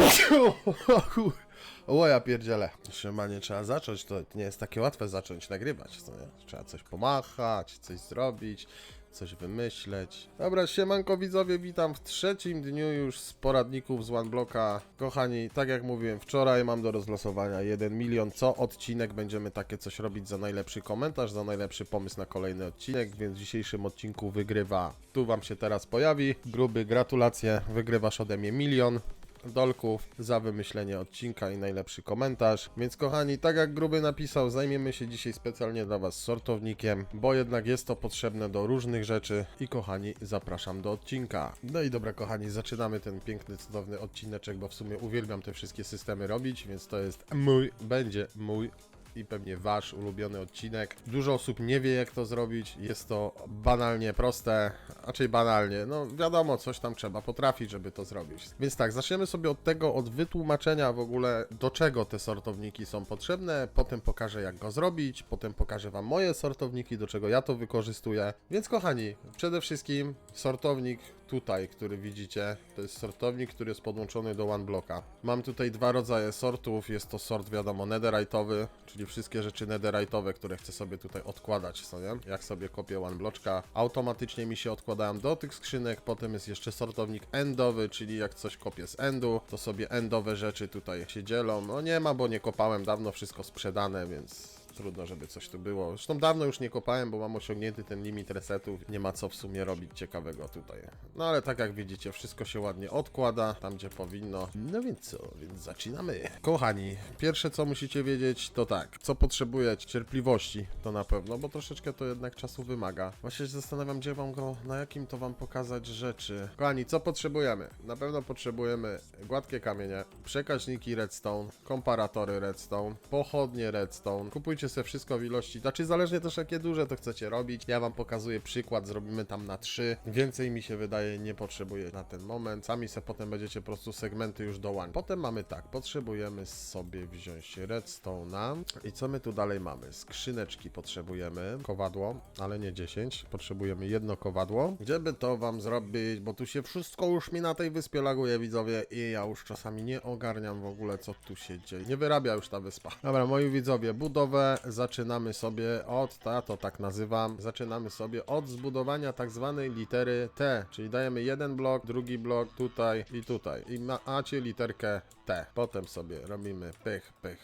O ja pierdzielę. Trzymanie trzeba zacząć, to nie jest takie łatwe zacząć nagrywać, co nie? Trzeba coś pomachać, coś zrobić, coś wymyśleć. Dobra, siemanko widzowie, witam w trzecim dniu już z poradników z OneBlocka. Kochani, tak jak mówiłem wczoraj, mam do rozlosowania 1 milion co odcinek. Będziemy takie coś robić za najlepszy komentarz, za najlepszy pomysł na kolejny odcinek, więc w dzisiejszym odcinku wygrywa. Tu wam się teraz pojawi. Gruby, gratulacje, wygrywasz ode mnie milion dolków za wymyślenie odcinka i najlepszy komentarz. Więc kochani, tak jak Gruby napisał, zajmiemy się dzisiaj specjalnie dla Was sortownikiem, bo jednak jest to potrzebne do różnych rzeczy i kochani, zapraszam do odcinka. No i dobra kochani, zaczynamy ten piękny, cudowny odcineczek, bo w sumie uwielbiam te wszystkie systemy robić, więc to jest mój, będzie mój i pewnie wasz ulubiony odcinek. Dużo osób nie wie jak to zrobić, jest to banalnie proste, raczej banalnie, no wiadomo, coś tam trzeba potrafić, żeby to zrobić. Więc tak, zaczniemy sobie od tego, od wytłumaczenia w ogóle, do czego te sortowniki są potrzebne, potem pokażę jak go zrobić, potem pokażę wam moje sortowniki, do czego ja to wykorzystuję. Więc kochani, przede wszystkim sortownik tutaj, który widzicie, to jest sortownik, który jest podłączony do OneBlocka. Mam tutaj dwa rodzaje sortów, jest to sort wiadomo netherite'owy, czyli wszystkie rzeczy netherite'owe, które chcę sobie tutaj odkładać, co nie? Jak sobie kopię OneBloczka, automatycznie mi się odkładają do tych skrzynek, potem jest jeszcze sortownik endowy, czyli jak coś kopię z endu, to sobie endowe rzeczy tutaj się dzielą. No nie ma, bo nie kopałem, dawno wszystko sprzedane, więc trudno, żeby coś tu było. Zresztą dawno już nie kopałem, bo mam osiągnięty ten limit resetów. Nie ma co w sumie robić ciekawego tutaj. No ale tak jak widzicie, wszystko się ładnie odkłada, tam gdzie powinno. No więc co, więc zaczynamy. Kochani, pierwsze co musicie wiedzieć to tak, co potrzebuję cierpliwości, to na pewno, bo troszeczkę to jednak czasu wymaga. Właśnie się zastanawiam, gdzie wam go, na jakim to wam pokazać rzeczy. Kochani, co potrzebujemy? Na pewno potrzebujemy gładkie kamienie, przekaźniki redstone, komparatory redstone, pochodnie redstone. Kupujcie sobie wszystko w ilości, znaczy zależnie też jakie duże to chcecie robić. Ja wam pokazuję przykład, zrobimy tam na 3. Więcej mi się wydaje nie potrzebuję na ten moment. Sami sobie potem będziecie po prostu segmenty już do one. Potem mamy tak, potrzebujemy sobie wziąć redstone'a. I co my tu dalej mamy? Skrzyneczki potrzebujemy, kowadło, ale nie 10. Potrzebujemy jedno kowadło. Gdzie by to wam zrobić? Bo tu się wszystko już mi na tej wyspie laguje, widzowie, i ja już czasami nie ogarniam w ogóle, co tu się dzieje. Nie wyrabia już ta wyspa. Dobra, moi widzowie, budowę zaczynamy sobie od, ta to tak nazywam, zaczynamy sobie od zbudowania tak zwanej litery T, czyli dajemy jeden blok, drugi blok tutaj i tutaj i macie literkę T. Potem sobie robimy pych, pych,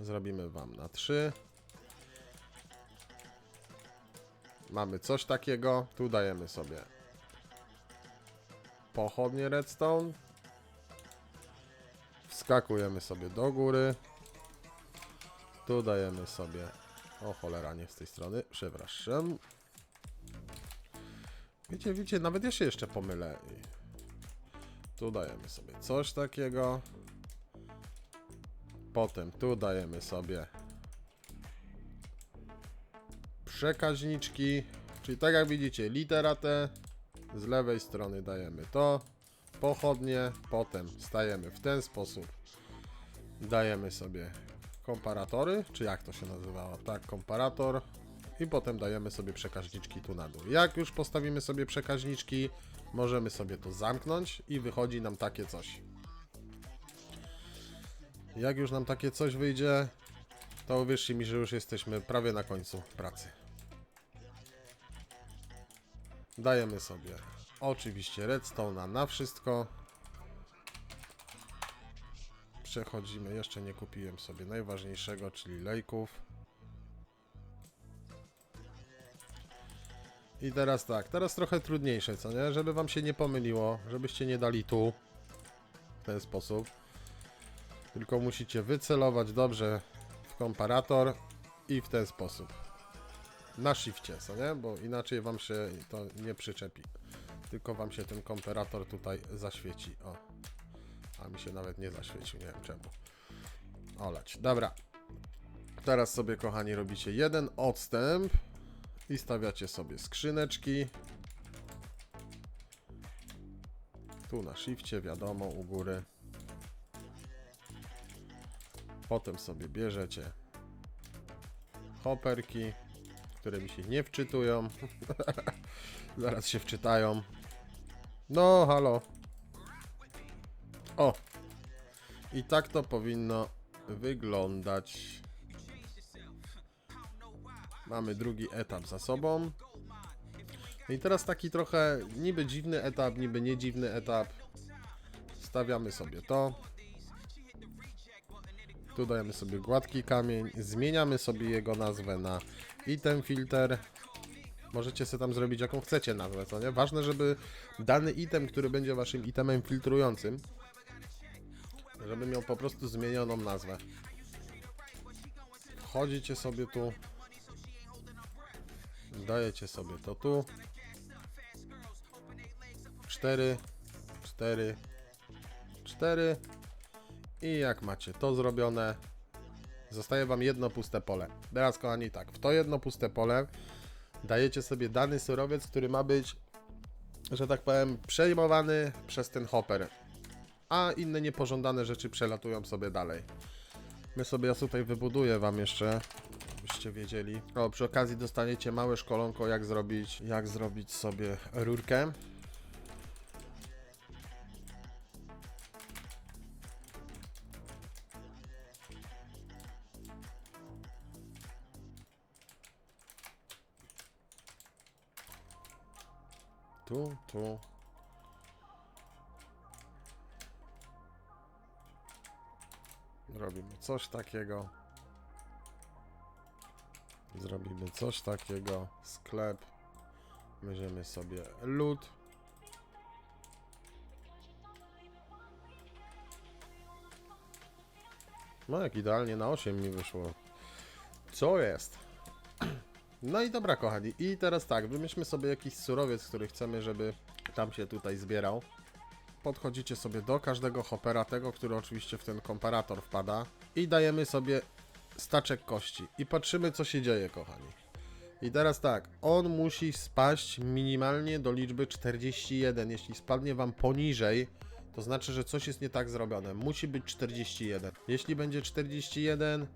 zrobimy wam na 3. Mamy coś takiego, tu dajemy sobie pochodnie redstone. Wskakujemy sobie do góry. Tu dajemy sobie. O cholera, nie z tej strony. Przepraszam. Wiecie, wiecie, nawet ja się jeszcze pomylę. Tu dajemy sobie coś takiego. Potem tu dajemy sobie przekaźniczki. Czyli tak jak widzicie, litera T. Z lewej strony dajemy to. Pochodnie. Potem stajemy w ten sposób. Dajemy sobie komparatory, czy jak to się nazywało? Tak, komparator. I potem dajemy sobie przekaźniczki tu na dół. Jak już postawimy sobie przekaźniczki, możemy sobie to zamknąć i wychodzi nam takie coś. Jak już nam takie coś wyjdzie, to uwierzcie mi, że już jesteśmy prawie na końcu pracy. Dajemy sobie oczywiście redstone na wszystko. Przechodzimy, jeszcze nie kupiłem sobie najważniejszego, czyli lejków. I teraz tak, teraz trochę trudniejsze, co nie? Żeby wam się nie pomyliło, żebyście nie dali tu w ten sposób. Tylko musicie wycelować dobrze w komparator i w ten sposób. Na shifcie, co nie? Bo inaczej wam się to nie przyczepi. Tylko wam się ten komparator tutaj zaświeci. O. A mi się nawet nie zaświecił, nie wiem czemu. Olać. Dobra. Teraz sobie, kochani, robicie jeden odstęp i stawiacie sobie skrzyneczki. Tu na shifcie, wiadomo, u góry. Potem sobie bierzecie hoperki, które mi się nie wczytują. Zaraz się wczytają. No, halo. O! I tak to powinno wyglądać. Mamy drugi etap za sobą. I teraz taki trochę niby dziwny etap, niby nie dziwny etap. Stawiamy sobie to. Tu dajemy sobie gładki kamień. Zmieniamy sobie jego nazwę na item filter. Możecie sobie tam zrobić jaką chcecie nazwę, co nie? Ważne, żeby dany item, który będzie waszym itemem filtrującym, żeby miał po prostu zmienioną nazwę. Wchodzicie sobie tu. Dajecie sobie to tu. 4, 4, 4 i jak macie to zrobione, zostaje wam jedno puste pole. Teraz kochani tak, w to jedno puste pole dajecie sobie dany surowiec, który ma być, że tak powiem, przejmowany przez ten hopper, a inne niepożądane rzeczy przelatują sobie dalej. My sobie, ja tutaj wybuduję wam jeszcze, byście wiedzieli. O, przy okazji dostaniecie małe szkolonko, jak zrobić, jak zrobić sobie rurkę. Tu, tu. Robimy coś takiego. Zrobimy coś takiego. Sklep. Weźmiemy sobie lód. No jak idealnie na 8 mi wyszło. Co jest? No i dobra, kochani. I teraz tak, wymyślmy sobie jakiś surowiec, który chcemy, żeby tam się tutaj zbierał. Podchodzicie sobie do każdego hopera, tego, który oczywiście w ten komparator wpada. I dajemy sobie staczek kości. I patrzymy, co się dzieje, kochani. I teraz tak, on musi spaść minimalnie do liczby 41. Jeśli spadnie wam poniżej, to znaczy, że coś jest nie tak zrobione. Musi być 41. Jeśli będzie 41,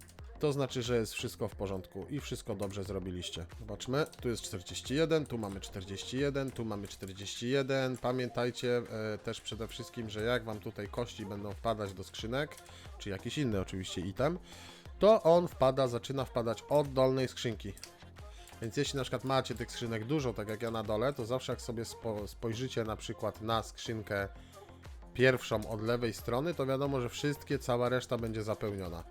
to znaczy, że jest wszystko w porządku i wszystko dobrze zrobiliście. Zobaczmy, tu jest 41, tu mamy 41, tu mamy 41. Pamiętajcie e, też przede wszystkim, że jak wam tutaj kości będą wpadać do skrzynek, czy jakiś inny oczywiście item, to on wpada, zaczyna wpadać od dolnej skrzynki. Więc jeśli na przykład macie tych skrzynek dużo, tak jak ja na dole, to zawsze jak sobie spo, spojrzycie na przykład na skrzynkę pierwszą od lewej strony, to wiadomo, że wszystkie, cała reszta będzie zapełniona.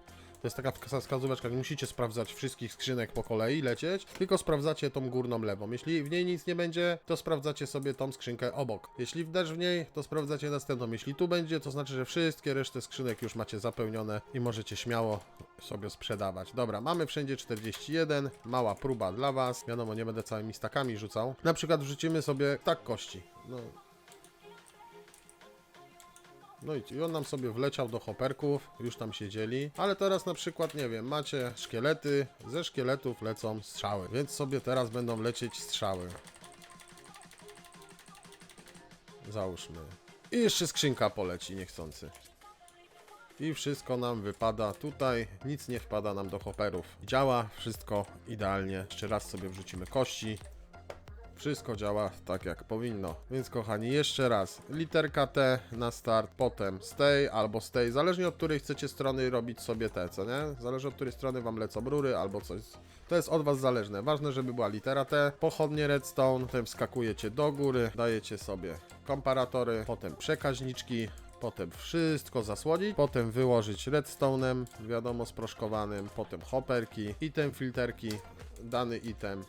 To jest taka wska- wskazóweczka, nie musicie sprawdzać wszystkich skrzynek po kolei, lecieć, tylko sprawdzacie tą górną lewą. Jeśli w niej nic nie będzie, to sprawdzacie sobie tą skrzynkę obok. Jeśli też w niej, to sprawdzacie następną. Jeśli tu będzie, to znaczy, że wszystkie reszty skrzynek już macie zapełnione i możecie śmiało sobie sprzedawać. Dobra, mamy wszędzie 41, mała próba dla Was. Wiadomo, nie będę całymi stakami rzucał. Na przykład wrzucimy sobie tak kości. No, no i, i on nam sobie wleciał do hoperków, już tam siedzieli. Ale teraz na przykład, nie wiem, macie szkielety, ze szkieletów lecą strzały, więc sobie teraz będą lecieć strzały. Załóżmy. I jeszcze skrzynka poleci niechcący. I wszystko nam wypada tutaj, nic nie wpada nam do hoperów. Działa wszystko idealnie. Jeszcze raz sobie wrzucimy kości. Wszystko działa tak jak powinno. Więc kochani, jeszcze raz. Literka T na start, potem stay albo stay, zależnie od której chcecie strony robić sobie te, co nie? Zależy od której strony wam lecą rury albo coś. To jest od was zależne. Ważne, żeby była litera T. Pochodnie redstone, potem wskakujecie do góry, dajecie sobie komparatory, potem przekaźniczki, Potem wszystko zasłonić, potem wyłożyć redstone'em, wiadomo, sproszkowanym, potem hopperki, item filterki, dany item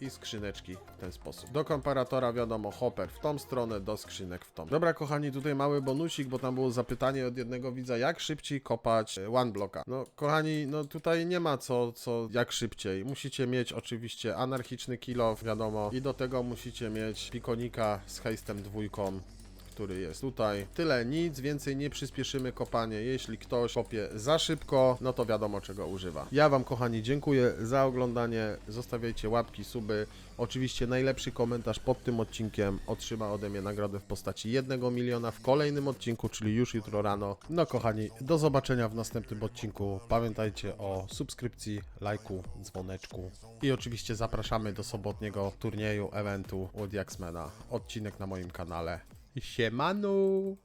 i skrzyneczki w ten sposób. Do komparatora wiadomo, hopper w tą stronę, do skrzynek w tą. Dobra kochani, tutaj mały bonusik, bo tam było zapytanie od jednego widza, jak szybciej kopać e, one blocka. No kochani, no tutaj nie ma co, co jak szybciej. Musicie mieć oczywiście anarchiczny kill off, wiadomo, i do tego musicie mieć pikonika z hejstem dwójką który jest tutaj. Tyle, nic więcej nie przyspieszymy kopanie. Jeśli ktoś kopie za szybko, no to wiadomo czego używa. Ja Wam, kochani, dziękuję za oglądanie. Zostawiajcie łapki, suby. Oczywiście najlepszy komentarz pod tym odcinkiem otrzyma ode mnie nagrodę w postaci 1 miliona w kolejnym odcinku, czyli już jutro rano. No, kochani, do zobaczenia w następnym odcinku. Pamiętajcie o subskrypcji, lajku, dzwoneczku i oczywiście zapraszamy do sobotniego turnieju, eventu od Jacksmana. Odcinek na moim kanale. Siemanu!